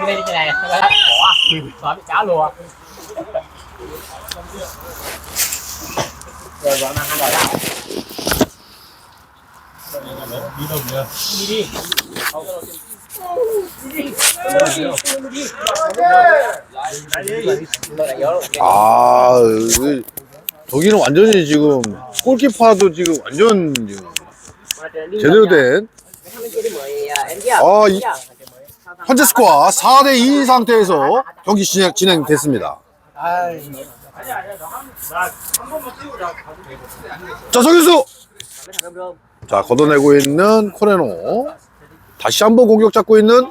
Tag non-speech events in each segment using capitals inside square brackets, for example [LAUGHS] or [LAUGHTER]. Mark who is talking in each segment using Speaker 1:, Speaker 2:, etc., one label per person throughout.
Speaker 1: đi đây cái này bỏ bỏ cái cháo lùa rồi bọn mang ăn đòi nào đi đâu nhỉ đi đi
Speaker 2: 아, 이- 저기는 완전히 지금 골키퍼도 지금 완전 지금 제대로 된 아, 이- 현재 스코어 4대 2 상태에서 경기 진행, 진행됐습니다. 자, 정윤수! 자, 걷어내고 있는 코레노. 다시 한번 공격 잡고 있는,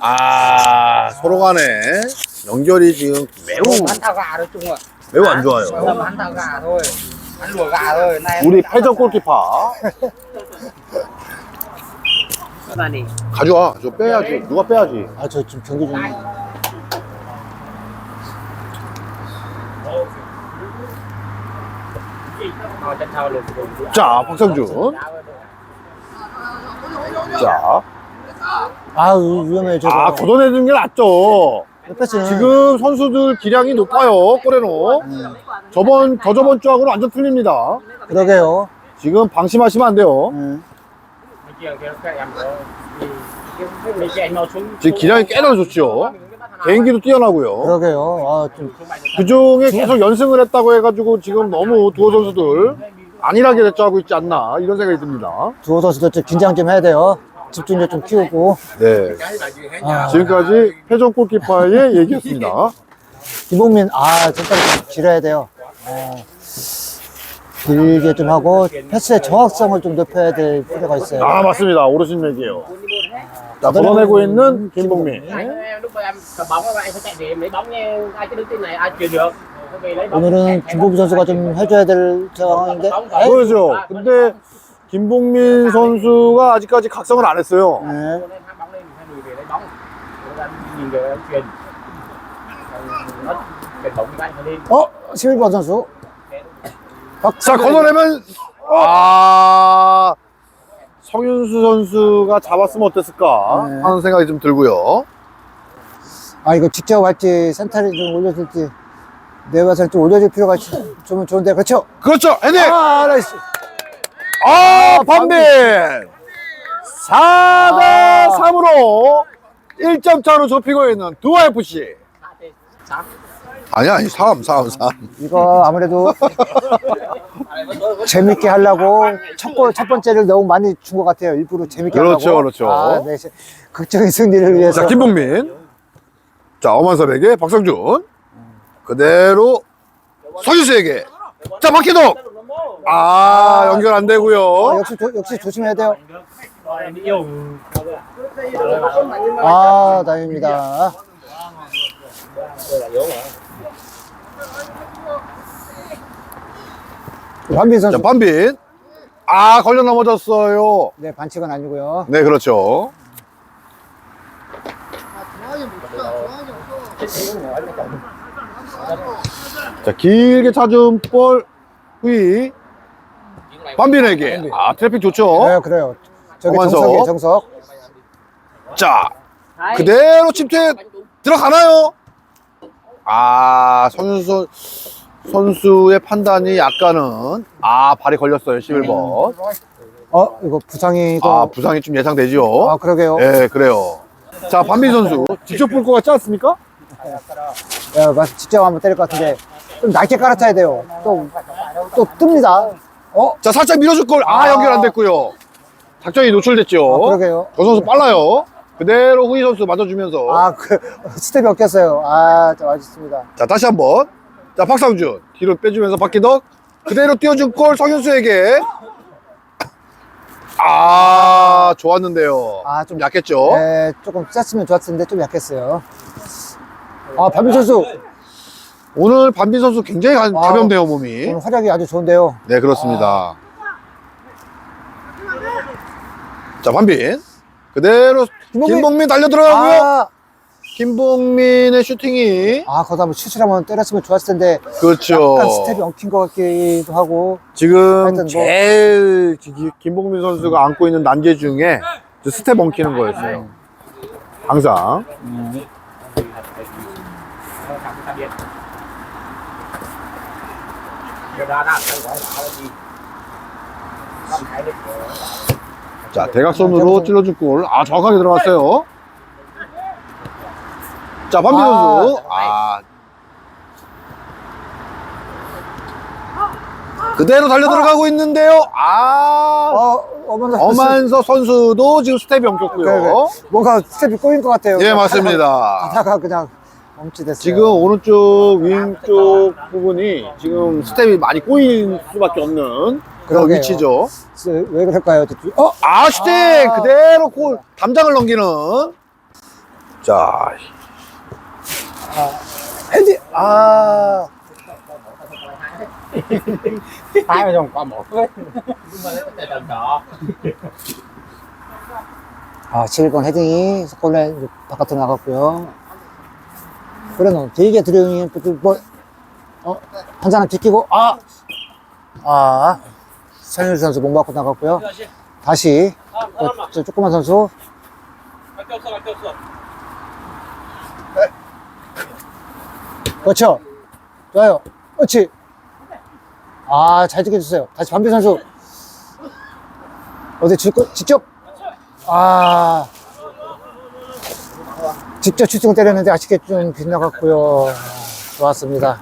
Speaker 2: 아, 서로 간에 연결이 지금 매우, 매우 안 좋아요. 우리 패전 골키퍼. [LAUGHS]
Speaker 1: đi
Speaker 2: 가져와. 저 빼야지. 누가 빼야지.
Speaker 3: 아, 저 지금 경기 중이에요.
Speaker 2: 자, 박성준. 자,
Speaker 3: 아, 위험해요, 저거.
Speaker 2: 아, 걷어내는 게 낫죠.
Speaker 3: 패스는
Speaker 2: 지금 선수들 기량이 높아요, 꼬레노. 저번, 저 저번 주하고는 완전 틀립니다.
Speaker 3: 그러게요.
Speaker 2: 지금 방심하시면 안 돼요.
Speaker 3: 음.
Speaker 2: 지금 기량이 꽤나 좋죠. 개인기도 뛰어나고요.
Speaker 3: 그러게요. 아, 좀
Speaker 2: 그 중에 계속 연승을 했다고 해가지고 지금 너무 두어 선수들 안일하게 대처하고 있지 않나 이런 생각이 듭니다.
Speaker 3: 두호 선수도 좀 긴장 좀 해야 돼요. 집중력 좀 키우고.
Speaker 2: 네.
Speaker 3: 아,
Speaker 2: 지금까지 패전 골키퍼의 얘기였습니다. [LAUGHS]
Speaker 3: 김봉민, 아, 진짜 좀 길어야 돼요. 아, 길게 좀 하고, 패스의 정확성을 좀 높여야 될 필요가 있어요.
Speaker 2: 아, 맞습니다. 오르신 얘기예요. 자, 걷어내고 있는 김봉민.
Speaker 1: Anh em lúc mà em cầm bóng các bạn phải chạy để em lấy bóng nha ai cái đứng tin này ai truyền được Không vì lấy bóng
Speaker 3: 오늘은 김봉민 선수가 좀 해줘야 될 상황인데?
Speaker 2: 그렇죠. 근데 김봉민 선수가 아직까지 각성을 안 했어요.
Speaker 3: 네.
Speaker 1: Lên hai bóng lên hai người về lấy bóng Rồi em nhìn rồi em truyền Còn nó chuyển bóng thì bạn phải lên
Speaker 3: 어, 11번 선수.
Speaker 2: 자, 걷어내면, 아, 성윤수 선수가 잡았으면 어땠을까
Speaker 3: 네.
Speaker 2: 하는 생각이 좀 들고요.
Speaker 3: 아, 이거 직접 할지, 센터를 좀 올려줄지, 내가 봤을 때 올려줄 필요가 있- 좀 좋은데, 그렇죠?
Speaker 2: 그렇죠. 헤딩!
Speaker 3: 아, 나이스.
Speaker 2: 아, 반빈! 4대 3으로 1점 차로 좁히고 있는 두아FC. 아니야, 아니, 3, 3, 3.
Speaker 3: 이거 아무래도 재밌게 하려고 첫, 골, 첫 번째를 너무 많이 준 것 같아요. 일부러 재밌게
Speaker 2: 그렇죠,
Speaker 3: 하려고.
Speaker 2: 그렇죠.
Speaker 3: 아, 네. 극적인 승리를 위해서.
Speaker 2: 자, 김봉민. 자, 엄한섭에게 박성준. 그대로 서유수에게. 자, 박희동. 아, 연결 안
Speaker 3: 아,
Speaker 2: 되고요.
Speaker 3: 역시, 조, 역시 조심해야 돼요. 아, 다행입니다.
Speaker 1: Tôi là yếu mà
Speaker 3: 반빈
Speaker 2: 자,
Speaker 3: 선수.
Speaker 2: 반빈. 아, 걸려 넘어졌어요.
Speaker 3: 네, 반칙은 아니고요.
Speaker 2: 네, 그렇죠. 자, 길게 찾은 볼 후이 반빈에게. 아, 트래픽 좋죠.
Speaker 3: 네, 그래요. 저기. 정석이에요, 정석.
Speaker 2: 자, 그대로 침투에 들어가나요? 아, 선수, 선수의 판단이 약간은, 아, 발이 걸렸어요, 11번.
Speaker 3: 어, 이거 부상이고.
Speaker 2: 아, 부상이 좀 예상되죠?
Speaker 3: 아, 그러게요.
Speaker 2: 예, 그래요. 자, 반빈 선수, 직접 볼 것 같지 않습니까?
Speaker 3: 야, 맞- 직접 한번 때릴 것 같은데. 좀 낮게 깔아타야 돼요. 또, 또 뜹니다. 어?
Speaker 2: 자, 살짝 밀어줄 걸, 아,
Speaker 3: 아.
Speaker 2: 연결 안 됐고요. 작전이 노출됐죠?
Speaker 3: 아, 그러게요.
Speaker 2: 저 선수 빨라요. 그대로 후이 선수 맞아주면서.
Speaker 3: 아, 그, [LAUGHS] 스텝이 엉켰어요. 아, 좀 아쉽습니다.
Speaker 2: 자, 다시 한 번. 자, 박상준. 뒤로 빼주면서 박기덕. 그대로 띄워준 골 성현수에게. 아, 좋았는데요.
Speaker 3: 아, 좀,
Speaker 2: 약했죠?
Speaker 3: 네, 조금 셌으면 좋았을 텐데 좀 약했어요. 아, 박민 선수.
Speaker 2: 오늘 반빈 선수 굉장히 가,
Speaker 3: 아.
Speaker 2: 가볍네요, 몸이.
Speaker 3: 오늘 활약이 아주 좋은데요.
Speaker 2: 네, 그렇습니다. 자, 반빈. 그대로
Speaker 3: 김봉민.
Speaker 2: 김봉민 달려 들어가고요.
Speaker 3: 아,
Speaker 2: 김봉민의 슈팅이.
Speaker 3: 아, 거기다 한번 슛을 한번 때렸으면 좋았을 텐데.
Speaker 2: 그렇죠.
Speaker 3: 약간 스텝이 엉킨 것 같기도 하고.
Speaker 2: 지금
Speaker 3: 하여튼 뭐-
Speaker 2: 제일 기- 김봉민 선수가 안고 있는 난제 중에 스텝 엉키는 거였어요. 항상. 자, 대각선으로 찔러준 골. 아, 정확하게 들어갔어요. 자, 반비
Speaker 3: 아.
Speaker 2: 선수. 아. 그대로 달려 들어가고 있는데요. 아.
Speaker 3: 어, 어머나.
Speaker 2: 엄한서 선수도 지금 스텝이 엉켰고요.
Speaker 3: 그래. 뭔가 스텝이 꼬인 것 같아요.
Speaker 2: 예, 맞습니다.
Speaker 3: 가다가 그냥 멈칫했어요.
Speaker 2: 지금 오른쪽 윙쪽 부분이 지금 스텝이 많이 꼬인 수밖에 없는 그런
Speaker 3: 그러게요.
Speaker 2: 위치죠.
Speaker 3: 왜, 왜 그럴까요? 어?
Speaker 2: 아, 슈팅!
Speaker 3: 아.
Speaker 2: 그대로 골, 담장을 넘기는. 자,
Speaker 3: 아,
Speaker 1: một lấy cái tầm đỏ
Speaker 3: 아, 7번 헤딩이 골에 바깥으로 나갔고요. 그래는 되게 드로잉이 뭐, 어, 한 사람 비키고, 아! 아, 설윤 선수 목 맞고 나갔고요. 다시, 또, 저 조그만 선수, 그렇죠. 좋아요. 그렇지. 아, 잘 지켜주세요. 다시 반비 선수. 어디 줄 거, 직접. 아. 직접 슈팅을 때렸는데 아쉽게 좀 빗나갔고요. 좋았습니다.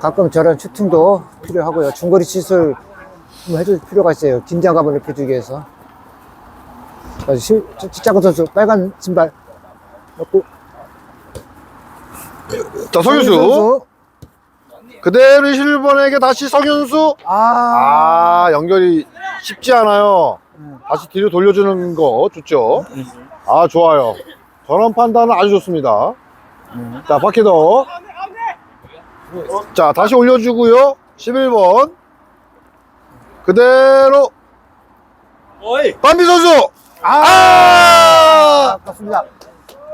Speaker 3: 가끔 저런 슈팅도 필요하고요. 중거리 시술 해줄 필요가 있어요. 긴장감을 높여주기 위해서. 그래서 시- 치짜고 선수 빨간 신발 넣고
Speaker 2: 자, 성윤수. 그대로 1번에게 다시 성윤수.
Speaker 3: 아,
Speaker 2: 아, 연결이 쉽지 않아요. 다시 뒤로 돌려주는 거 좋죠. 아, 좋아요. 저런 판단은 아주 좋습니다. 자, 바퀴더. 자, 다시 올려주고요. 11번. 그대로. 반비 선수! 아!
Speaker 3: 아깝습니다.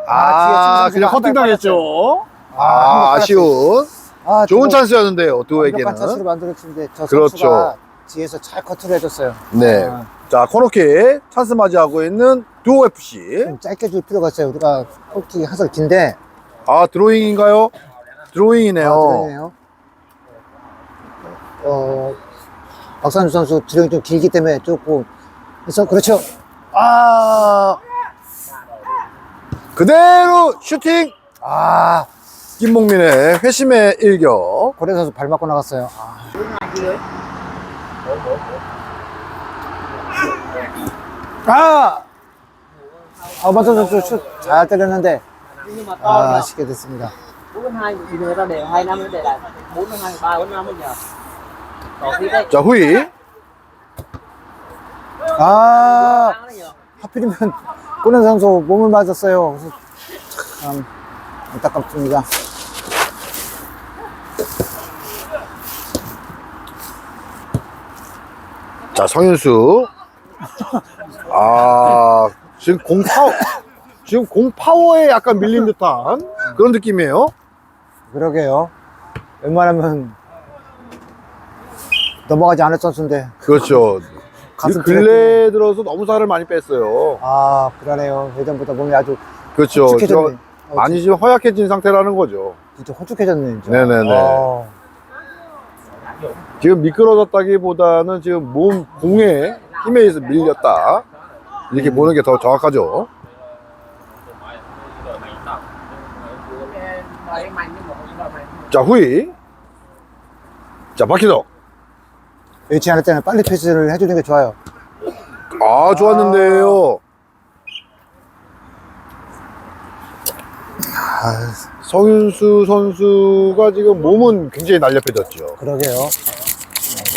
Speaker 2: 아,
Speaker 3: 뒤에
Speaker 2: 그냥
Speaker 3: 한
Speaker 2: 커팅
Speaker 3: 발
Speaker 2: 당했죠.
Speaker 3: 아,
Speaker 2: 아, 아 쉬운.
Speaker 3: 아,
Speaker 2: 좋은 찬스였는데요,
Speaker 3: 완벽한 찬스를
Speaker 2: 두에게는.
Speaker 3: 만들었는데 저
Speaker 2: 그렇죠.
Speaker 3: 선수가 뒤에서 잘 커트를 해줬어요.
Speaker 2: 네.
Speaker 3: 아,
Speaker 2: 자, 코너킥 찬스 맞이하고 있는 듀오 FC.
Speaker 3: 좀 짧게 줄 필요가 있어요. 우리가 코킥이 항상 긴데
Speaker 2: 아, 드로잉인가요? 드로잉이네요.
Speaker 3: 아, 드로잉이네요. 어, 박상주 선수 드로잉 좀 길기 때문에 조금 그래서 그렇죠. 아,
Speaker 2: 그대로 슈팅!
Speaker 3: 아,
Speaker 2: 김목민의 회심의 일격.
Speaker 3: 고래 선수 발 맞고 나갔어요. 아, 아, 박상주 선수 슛잘 때렸는데 아, 아쉽게 됐습니다.
Speaker 4: thì người ta đều còn khi đây
Speaker 2: 자, 후이.
Speaker 3: 아, 하필이면 꼬는 선수 몸을 맞았어요. 그래서 참 안타깝습니다.
Speaker 2: 자, 성윤수. 아, 지금 공 파워, 지금 공 파워에 약간 밀린 듯한 그런 느낌이에요.
Speaker 3: 그러게요. 웬만하면 넘어가지 않을 선수인데
Speaker 2: 그렇죠.
Speaker 3: 가슴
Speaker 2: 이 근래 들어서 너무 살을 많이 뺐어요.
Speaker 3: 아 불안해요. 예전보다 몸이 아주
Speaker 2: 그렇죠. 저 많이 지금 허약해진 상태라는 거죠.
Speaker 3: 진짜 홀쭉해졌네. 진짜.
Speaker 2: 네네네.
Speaker 3: 아,
Speaker 2: 지금 미끄러졌다기보다는 지금 몸 공에 힘에 의해서 밀렸다. 이렇게 보는 게 더 정확하죠. 자, 후이. 자.
Speaker 3: 예치 않을 때는 빨리 패스를 해주는 게 좋아요.
Speaker 2: 아, 좋았는데요. 성윤수 선수가 지금 몸은 굉장히 날렵해졌죠.
Speaker 3: 그러게요.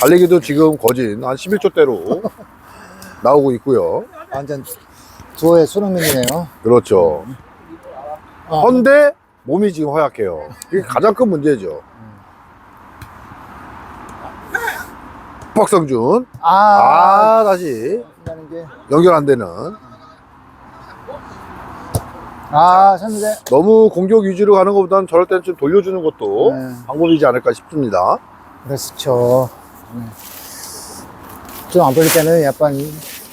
Speaker 2: 달리기도 지금 거진 한 11초대로 [LAUGHS] 나오고 있고요.
Speaker 3: 완전 두어의 손흥민이네요.
Speaker 2: 그렇죠.
Speaker 3: 아,
Speaker 2: 헌데 몸이 지금 허약해요. 이게 가장 큰 문제죠. 박성준.
Speaker 3: 아,
Speaker 2: 아, 다시
Speaker 3: 게.
Speaker 2: 연결 안 되는.
Speaker 3: 아, 선수대.
Speaker 2: 너무 공격 위주로 가는 것보다는 저럴 때는 좀 돌려주는 것도
Speaker 3: 네.
Speaker 2: 방법이지 않을까 싶습니다.
Speaker 3: 그렇죠. 좀 안 돌릴 때는 약간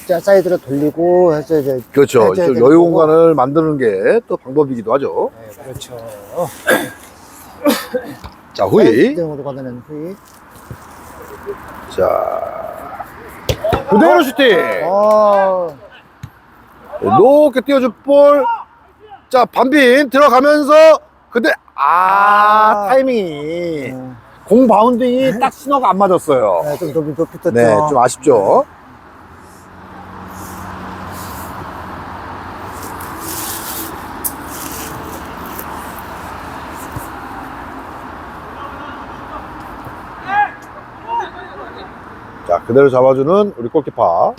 Speaker 3: 자- 사이드로 돌리고 해서 이제
Speaker 2: 그렇죠.
Speaker 3: 해줘야
Speaker 2: 좀
Speaker 3: 되는
Speaker 2: 여유
Speaker 3: 거고.
Speaker 2: 공간을 만드는 게 또 방법이기도 하죠.
Speaker 3: 네, 그렇죠. [COUGHS]
Speaker 2: 자, 후위.
Speaker 3: 등으로 걷어내는 후위.
Speaker 2: 자. 그대로 슈팅!
Speaker 3: 어,
Speaker 2: 높게 띄워줄 볼. 자, 반빈 들어가면서, 근데, 아,
Speaker 3: 아.
Speaker 2: 타이밍이.
Speaker 3: 어,
Speaker 2: 공 바운딩이 딱 신호가 안 맞았어요.
Speaker 3: 네, 좀 높이 높이 떴죠.
Speaker 2: 네, 좀 아쉽죠. 자, 그대로 잡아주는 우리 골키퍼.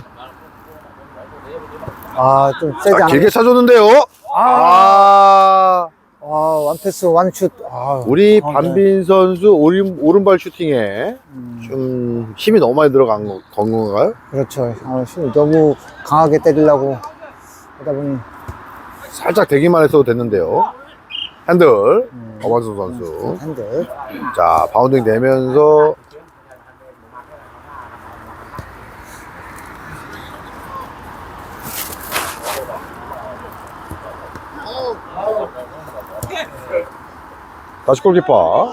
Speaker 3: 아, 좀 세지
Speaker 2: 자,
Speaker 3: 않아.
Speaker 2: 길게 차줬는데요. 아,
Speaker 3: 아, 완패스, 완슛. 아,
Speaker 2: 우리
Speaker 3: 아, 네.
Speaker 2: 반빈 선수 오른, 오른발 슈팅에
Speaker 3: 음,
Speaker 2: 좀 힘이 너무 많이 들어간 거- 건가요?
Speaker 3: 그렇죠. 아, 힘 너무 강하게 때리려고 하다 보니
Speaker 2: 살짝 대기만 했어도 됐는데요. 핸들,
Speaker 3: 음.
Speaker 2: 어반수 선수.
Speaker 3: 핸들.
Speaker 2: 자, 바운딩 되면서 다시 골키퍼.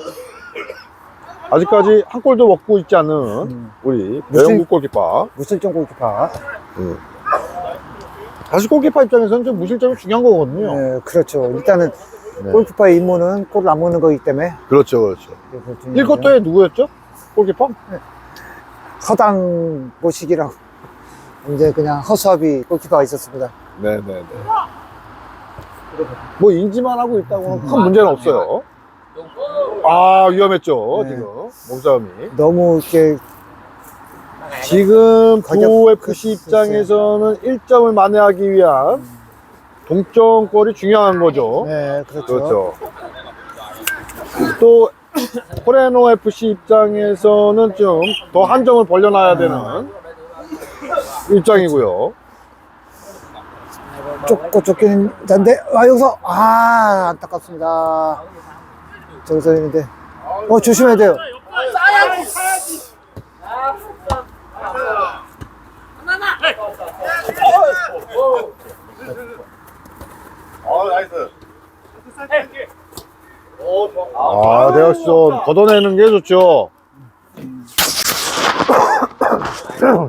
Speaker 2: 아직까지 한 골도 먹고 있지 않은
Speaker 3: 음.
Speaker 2: 우리 배영국 골키퍼.
Speaker 3: 무슬점 골키퍼.
Speaker 2: 다시 골키퍼 입장에서는 좀 무실점이 중요한 거거든요.
Speaker 3: 네, 그렇죠. 일단은
Speaker 2: 네.
Speaker 3: 골키퍼의 임무는 골을 안 먹는 거기 때문에.
Speaker 2: 그렇죠, 그렇죠.
Speaker 3: 그게 중요하죠.
Speaker 2: 1쿼터에 누구였죠? 골키퍼?
Speaker 3: 허당 모식이라고. 이제 그냥 허수아비 골키퍼가 있었습니다.
Speaker 2: 네네네. 뭐 인지만 하고 있다고는 큰 문제는 없어요. 아 위험했죠
Speaker 3: 네.
Speaker 2: 지금 몸싸움이.
Speaker 3: 너무 이렇게
Speaker 2: 지금
Speaker 3: 가격-
Speaker 2: 부FC 입장에서는 1점을 만회하기 위한 동점골이 중요한 거죠.
Speaker 3: 네, 그렇죠.
Speaker 2: 그렇죠. 또 코레노 FC 입장에서는 좀 더 한 점을 벌려놔야 되는 입장이고요.
Speaker 3: 쫓고 쫓기는 자인데 아 여기서 아 안타깝습니다. 있는데 어 조심해야 돼요.
Speaker 2: 아, 대학선 걷어내는 게 좋죠. [LAUGHS]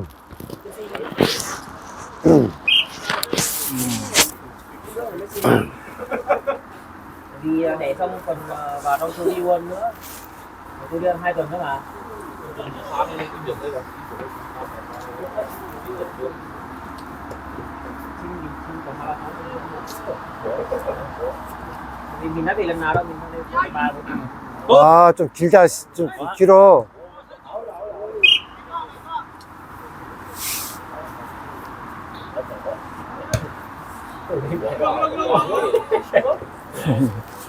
Speaker 4: xong phần ờ, vào trong tôi đi luôn nữa tôi đi ăn hai tuần nữa mà vì mình đã bị lần nào đâu mình không lên ba bốn năm
Speaker 3: 아 좀 길다 좀 길어. [LAUGHS]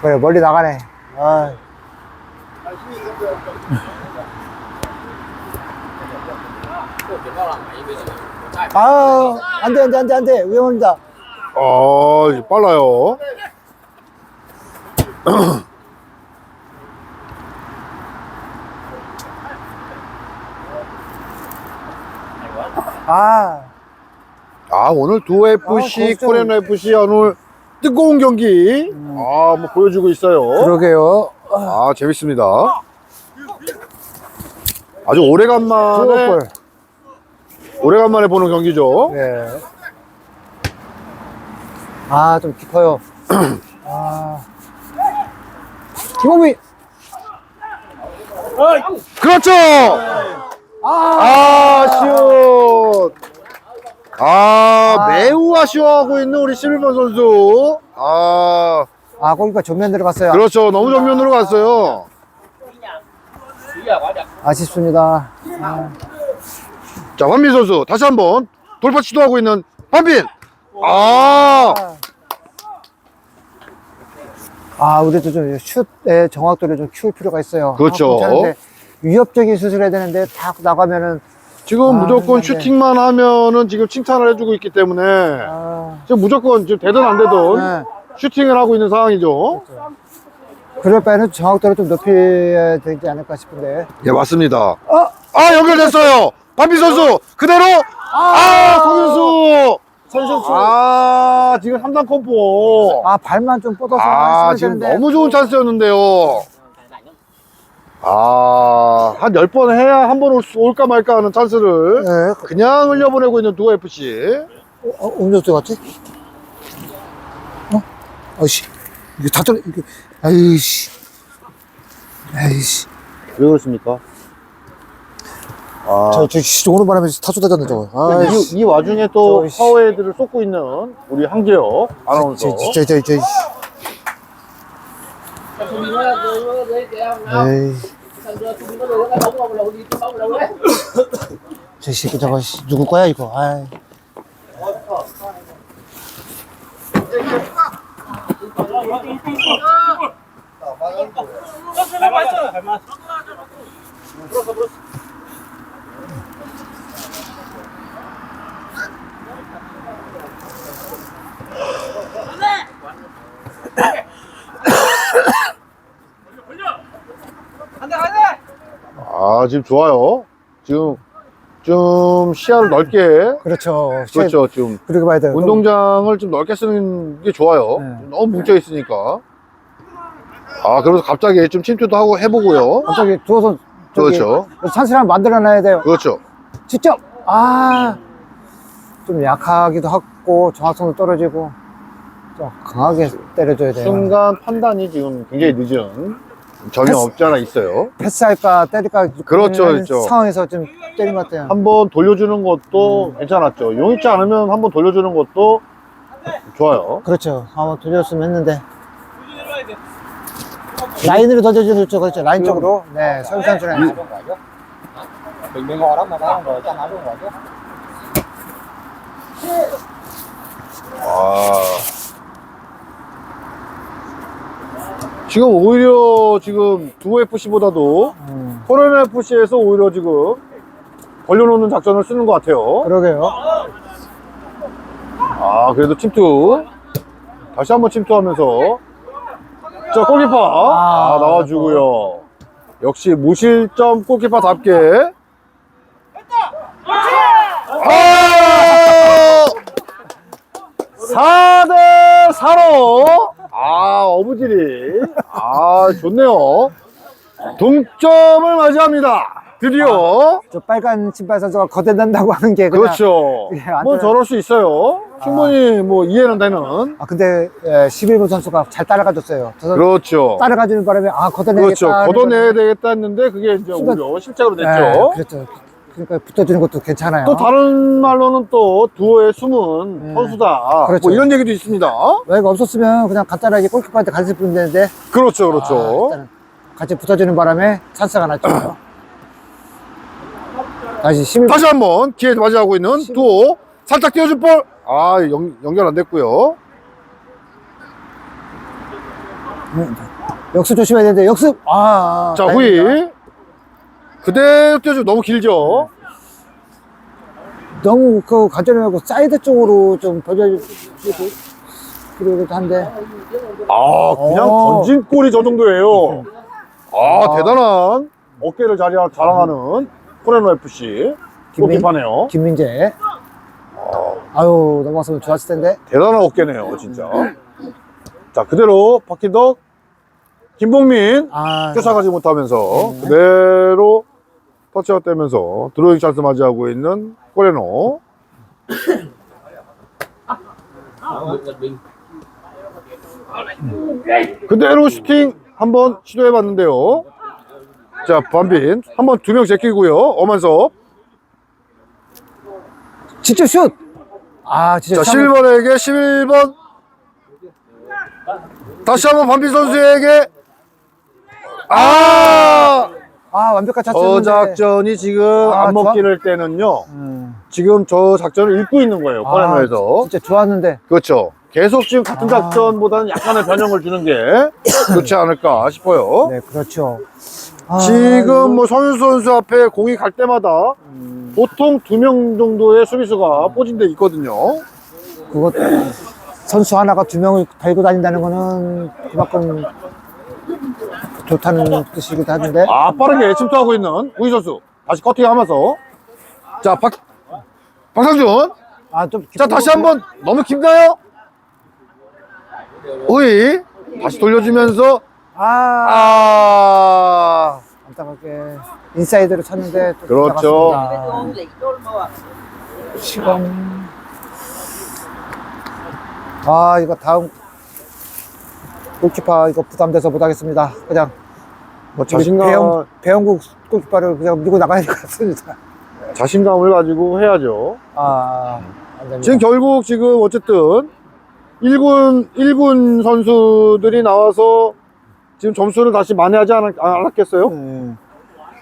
Speaker 3: 그래 멀리 나가네. 아. 아, 안 돼, 안 돼, 안 돼, 안 돼. 위험합니다.
Speaker 2: 아, 빨라요.
Speaker 3: 아,
Speaker 2: 아, 오늘 두 FC,
Speaker 3: 아.
Speaker 2: 코리안 FC 오늘 뜨거운 경기. 아, 뭐 보여주고 있어요.
Speaker 3: 그러게요.
Speaker 2: 아, 재밌습니다. 아주 오래간만에. 오래간만에 보는 경기죠.
Speaker 3: 네. 아, 좀 깊어요. [CLEARS THROAT] 아. 김호미!
Speaker 2: 그렇죠! 아, 아쉬운! 아,
Speaker 3: 아.
Speaker 2: 매우 아쉬워하고 있는 우리 실버 선수. 아,
Speaker 3: 아, 거기가 전면 들어갔어요.
Speaker 2: 그렇죠. 너무 정면으로 갔어요.
Speaker 3: 아쉽습니다.
Speaker 2: 자, 환민 선수 다시 한번 돌파 시도하고 있는 환민. 아,
Speaker 3: 아, 우리도 좀 슛의 정확도를 좀 키울 필요가 있어요.
Speaker 2: 그렇죠.
Speaker 3: 아, 괜찮은데 위협적인 수술을 해야 되는데 다 나가면은
Speaker 2: 지금
Speaker 3: 아,
Speaker 2: 무조건
Speaker 3: 네, 네.
Speaker 2: 슈팅만 하면은 지금 칭찬을 해주고 있기 때문에
Speaker 3: 아,
Speaker 2: 지금 무조건 지금 되든 안 되든
Speaker 3: 네.
Speaker 2: 슈팅을 하고 있는 상황이죠.
Speaker 3: 그럴 바에는 정확도를 좀 높여야 되지 않을까 싶은데.
Speaker 2: 예, 맞습니다.
Speaker 3: 어?
Speaker 2: 아, 연결됐어요. 반비 선수 그대로 아, 송윤수.
Speaker 3: 선수
Speaker 2: 아, 지금 3단 콤보.
Speaker 3: 아 발만 좀 뻗어서
Speaker 2: 아,
Speaker 3: 했으면
Speaker 2: 지금
Speaker 3: 되는데.
Speaker 2: 너무 좋은 찬스였는데요. 아, 한 10번 해야 한 번 올까 말까 하는 찬스를
Speaker 3: 네.
Speaker 2: 그냥 흘려보내고 있는 두어 FC.
Speaker 3: 어, 어, 음료수 같지? 어? 어이씨. 이거 다 떨어, 이거, 아이씨. 아이씨.
Speaker 2: 왜 그렇습니까? 아,
Speaker 3: 저, 저, 씨, 오는 바람에 다 쏟아졌네, 저거. 아이씨.
Speaker 2: 이, 이 와중에 또
Speaker 3: 저, 씨.
Speaker 2: 파워헤드를 쏟고 있는 우리 황재혁 아나운서.
Speaker 3: 저, 저, 저, 저, 저, 에이. 저 새끼 저거, 씨, 누구 거야, 이거. 아이.
Speaker 2: 아, 지금 좋아요. 지금 좀 시야를 넓게.
Speaker 3: 그렇죠.
Speaker 2: 그렇죠. 지금
Speaker 3: 그렇게 봐야 돼요.
Speaker 2: 운동장을 좀 넓게 쓰는 게 좋아요.
Speaker 3: 네.
Speaker 2: 너무 뭉쳐 있으니까. 아, 그래서 갑자기 좀 침투도 하고 해보고요.
Speaker 3: 갑자기 두어서. 저기
Speaker 2: 그렇죠.
Speaker 3: 찬스를 만들어 놔야 돼요.
Speaker 2: 그렇죠.
Speaker 3: 직접 아, 좀 약하기도 하고 정확성도 떨어지고 좀 강하게 때려줘야 돼요.
Speaker 2: 순간 판단이 지금 굉장히 늦은 점이
Speaker 3: 패스.
Speaker 2: 없지 않아 있어요.
Speaker 3: 패스할까 때릴까
Speaker 2: 그렇죠, 그렇죠.
Speaker 3: 상황에서 좀 때린 것 같아요.
Speaker 2: 한 번 돌려주는 것도
Speaker 3: 음.
Speaker 2: 괜찮았죠. 용있지 않으면 한 번 돌려주는 것도 좋아요.
Speaker 3: 그렇죠. 한번 돌렸으면 했는데 라인으로 던져주는 좋죠. 그렇죠. 라인 쪽으로. 네, 서울 선수는
Speaker 4: Mình bên ngồi đó mà nó rồi cho nó luôn rồi chứ.
Speaker 2: 아. 지금 오히려 지금 두 FC보다도
Speaker 3: 음,
Speaker 2: 코로나 FC에서 오히려 지금 벌려놓는 작전을 쓰는 것 같아요.
Speaker 3: 그러게요.
Speaker 2: 아, 그래도 침투. 다시 한번 침투하면서. 자, 골키퍼. 아,
Speaker 3: 아,
Speaker 2: 나와주고요. 역시 무실점 골키퍼답게. 아! 4대 4로. 아, 어부질이. 아, 좋네요. 동점을 맞이합니다. 드디어.
Speaker 3: 저 빨간 신발 선수가 거대된다고 하는 게 그냥
Speaker 2: 그렇죠.
Speaker 3: 예, 안
Speaker 2: 뭐
Speaker 3: 돼요.
Speaker 2: 저럴 수 있어요. 충분히 뭐 이해는 되는.
Speaker 3: 아 근데 예, 11번 선수가 잘 따라가줬어요. 저 선수
Speaker 2: 그렇죠.
Speaker 3: 따라가주는 바람에 아 걷어내겠다.
Speaker 2: 그렇죠. 걷어내야 되겠다 했는데 그게 이제
Speaker 3: 순간-
Speaker 2: 오히려 실책으로
Speaker 3: 네,
Speaker 2: 됐죠.
Speaker 3: 그렇죠. 그러니까 붙어주는 것도 괜찮아요.
Speaker 2: 또 다른 말로는 또 두어의 숨은
Speaker 3: 음.
Speaker 2: 선수다.
Speaker 3: 그렇죠.
Speaker 2: 뭐 이런 얘기도 있습니다.
Speaker 3: 왜가 없었으면 그냥 간단하게 골키퍼한테 가르쳐 주면 되는데
Speaker 2: 그렇죠,
Speaker 3: 아,
Speaker 2: 그렇죠.
Speaker 3: 일단은 같이 붙어주는 바람에 찬스가 났죠. [COUGHS] 다시 11번
Speaker 2: 다시 한번 기회 맞이하고 있는 두어. 살짝 띄워줄 볼. 아, 연, 연결 안 됐고요.
Speaker 3: 역습 조심해야 되는데 역습 아
Speaker 2: 자. 후위. 그대로 띄워주면 너무 길죠.
Speaker 3: 너무 그 가져내고 사이드 쪽으로 좀 벌려주고 그러기도 한데
Speaker 2: 아, 그냥
Speaker 3: 어.
Speaker 2: 던진 골이 저 정도예요. 아, 대단한 어깨를 자리, 자랑하는 코레노 FC.
Speaker 3: 김민-
Speaker 2: 골키퍼네요.
Speaker 3: 김민재 아유 넘어갔으면 좋았을 텐데
Speaker 2: 대단한 어깨네요, 진짜. 자, 그대로 박희덕, 김봉민
Speaker 3: 아
Speaker 2: 쫓아가지 못하면서 그대로 터치아웃 되면서 드로잉 찬스 맞이하고 있는 코레노. 그대로 슈팅 한번 시도해 봤는데요. 자, 반빈 한번 두 명 제끼고요. 어만섭.
Speaker 3: 진짜 슛! 아 진짜
Speaker 2: 자,
Speaker 3: 참-
Speaker 2: 11번에게 11번. 다시 한번 반빈 선수에게 아!
Speaker 3: 아 완벽한
Speaker 2: 저
Speaker 3: 차였는데
Speaker 2: 작전이 지금
Speaker 3: 아,
Speaker 2: 안? 먹힐 때는요.
Speaker 3: 음.
Speaker 2: 지금 저 작전을 읽고 있는 거예요.
Speaker 3: 아,
Speaker 2: 코레노에서.
Speaker 3: 진짜 좋았는데
Speaker 2: 그렇죠. 계속 지금 같은
Speaker 3: 아.
Speaker 2: 작전보다는 약간의 변형을 주는 게 [COUGHS] 좋지 않을까 싶어요.
Speaker 3: 네 그렇죠 아,
Speaker 2: 지금 뭐 성윤수 선수 앞에 공이 갈 때마다
Speaker 3: 음,
Speaker 2: 보통 두 명 정도의 수비수가 포진돼 있거든요.
Speaker 3: 그것 선수 하나가 두 명을 달고 다닌다는 거는 그만큼 좋다는 뜻이기도 하는데.
Speaker 2: 아, 빠르게 침투하고 있는 우희 선수. 다시 커팅하면서. 자, 박, 박상준.
Speaker 3: 아, 좀.
Speaker 2: 자, 다시 한번 너무 깊나요? 우희. 다시 돌려주면서.
Speaker 3: 아,
Speaker 2: 아,
Speaker 3: 안타깝게. 인사이드로 쳤는데. 좀
Speaker 2: 그렇죠.
Speaker 3: 나갔습니다. 시간. 아, 이거 다음 골키퍼 이거 부담돼서 못하겠습니다. 그냥
Speaker 2: 뭐 자신감,
Speaker 3: 배영, 배영국 골키퍼를 그냥 밀고 나가야 될 것 같습니다.
Speaker 2: 자신감을 가지고 해야죠.
Speaker 3: 아, 안 됩니다.
Speaker 2: 지금 결국 지금 어쨌든 1군, 1군 선수들이 나와서 지금 점수를 다시 만회하지 않았, 않았겠어요?
Speaker 3: 음,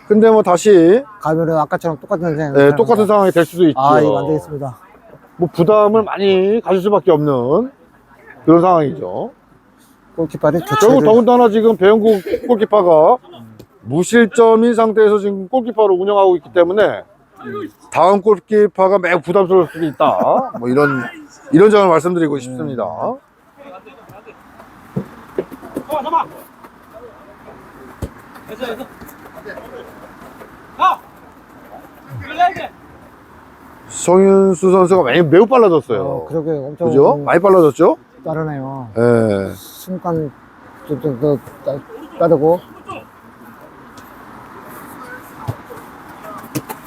Speaker 2: 근데 뭐 다시
Speaker 3: 가면은 아까처럼 똑같은 생각.
Speaker 2: 네, 똑같은 상황이 될 수도 있죠.
Speaker 3: 아, 이거 안 되겠습니다.
Speaker 2: 뭐 부담을 많이 가질 수밖에 없는 그런 상황이죠.
Speaker 3: 골키퍼를
Speaker 2: 결국
Speaker 3: 교체를.
Speaker 2: 더군다나 지금 배영국 골키퍼가 무실점인 상태에서 지금 골키퍼로 운영하고 있기 때문에 다음 골키퍼가 매우 부담스러울 수도 있다. 뭐 이런 이런 점을 말씀드리고 싶습니다. 성윤수 선수가 매우, 매우 빨라졌어요.
Speaker 3: 어, 그러게 엄청
Speaker 2: 그죠? 많이 빨라졌죠?
Speaker 3: 빠르네요.
Speaker 2: 예.
Speaker 3: 순간 좀더 빠르고.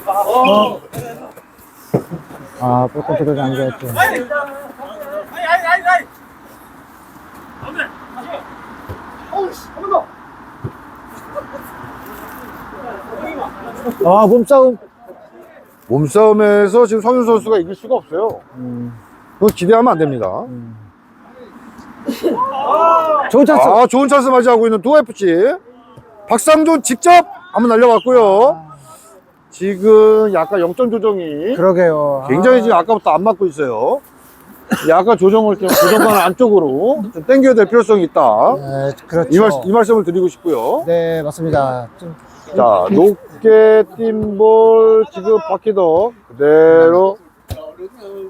Speaker 3: 어. 아, 볼 컨트롤이 안 좋았죠. 아, 몸싸움.
Speaker 2: 몸싸움에서 지금 성윤 선수가 이길 수가 없어요.
Speaker 3: 음,
Speaker 2: 그거 기대하면 안 됩니다.
Speaker 3: 좋은 찬스.
Speaker 2: 아, 좋은 찬스 맞이하고 있는 두FC. 박상준 직접 한번 날려갔고요. 지금 약간 0점 조정이
Speaker 3: 그러게요.
Speaker 2: 굉장히 지금 아까부터 안 맞고 있어요. 약간 조정을 좀 조정관 안쪽으로 좀 당겨야 될 필요성이 있다.
Speaker 3: 네, 그렇죠.
Speaker 2: 이, 말, 이 말씀을 드리고 싶고요.
Speaker 3: 네, 맞습니다. 좀,
Speaker 2: 자, 높게 뛴 볼 지금 바퀴도 그대로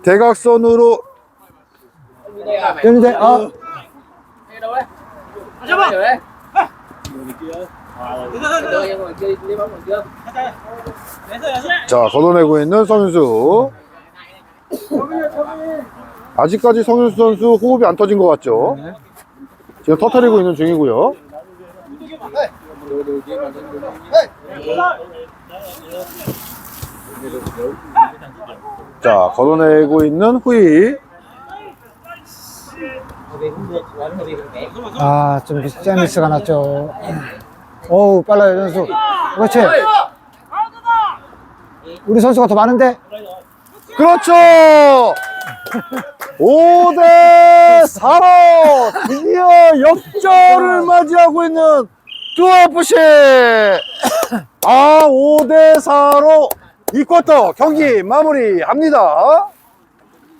Speaker 2: 대각선으로
Speaker 3: 그런데, 아,
Speaker 4: Kia.
Speaker 2: 자, 걷어내고 있는 성윤수. 아직까지 성윤수 선수 호흡이 안 터진 것 같죠? 지금 터트리고 있는 중이고요. 자, 걷어내고 있는 후이.
Speaker 3: 아, 좀 미스, 미스가 났죠. 어우, 빨라요, 선수. 그렇지. 우리 선수가 더 많은데?
Speaker 2: 그렇죠! [LAUGHS] 5대 4로 드디어 역전을 맞이하고 있는 뚜아프시! 아, 5대 4로 이 쿼터 경기 마무리합니다.